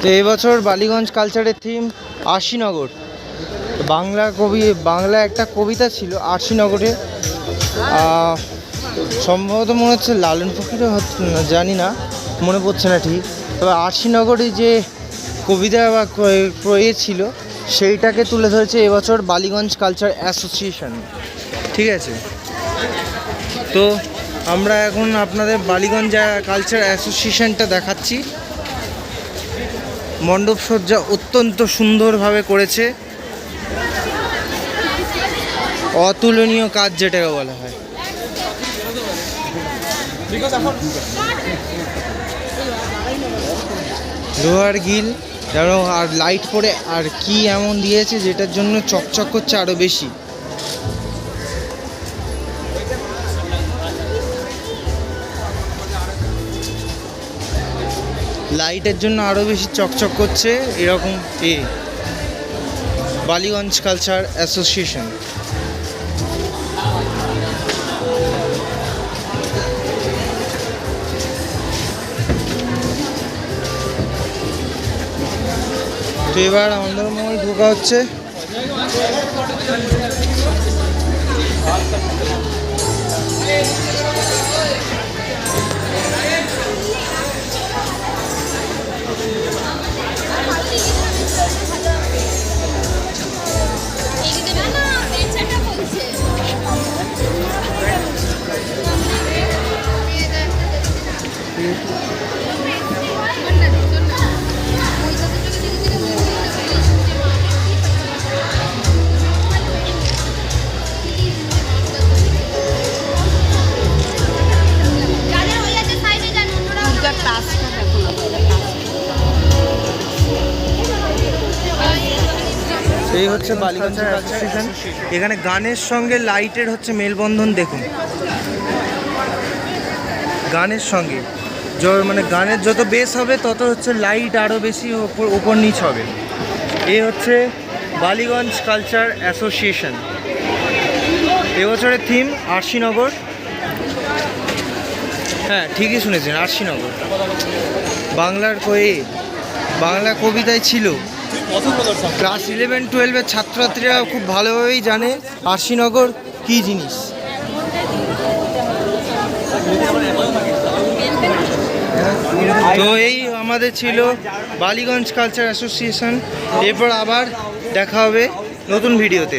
তো এবছর বালিগঞ্জ কালচারের থিম আশিনগর। বাংলা কবি বাংলা একটা কবিতা ছিল আশিনগরে। সম্ভবত মনে হচ্ছে লালন ফকিরও জানি না, মনে পড়ছে না ঠিক। তবে আশিনগরে যে কবিতা বা প্রয়ে ছিল, সেইটাকে তুলে ধরেছে এবছর বালিগঞ্জ কালচার অ্যাসোসিয়েশন ঠিক আছে? তো আমরা এখন আপনাদের বালিগঞ্জ কালচার অ্যাসোসিয়েশনটা দেখাচ্ছি। মণ্ডপ সজ্জা অত্যন্ত সুন্দরভাবে করেছে। অতুলনীয় কাজ যেটাকে বলা হয়। লোহার গিল যেন আর লাইট পরে আর কি এমন দিয়েছে যেটার জন্য চকচক করছে আরও বেশি। লাইটের জন্য আরও বেশি চকচক করছে এরকম এ, বালিগঞ্জ কালচার অ্যাসোসিয়েশন। তো এবার আমাদের মহল ঢোকা হচ্ছে। এই হচ্ছে বালিগঞ্জ অ্যাসোসিয়েশন এখানে গানের সঙ্গে লাইটের হচ্ছে মেলবন্ধন দেখুন। গানের সঙ্গে। মানে গানের যত বেস হবে, তত হচ্ছে লাইট আরও বেশি ওপর উপর নিচ হবে। এ হচ্ছে বালিগঞ্জ কালচার অ্যাসোসিয়েশন এবছরের থিম আরশিনগর। হ্যাঁ ঠিকই শুনেছেন, আরশিনগর। বাংলার কয়ে বাংলা কবিতায় ছিল। ক্লাস ইলেভেন টুয়েলভের ছাত্রছাত্রীরা খুব ভালোভাবেই জানে আরশিনগর কী জিনিস। তো এই আমাদের ছিল বালিগঞ্জ কালচার অ্যাসোসিয়েশন এরপর আবার দেখা হবে নতুন ভিডিওতে।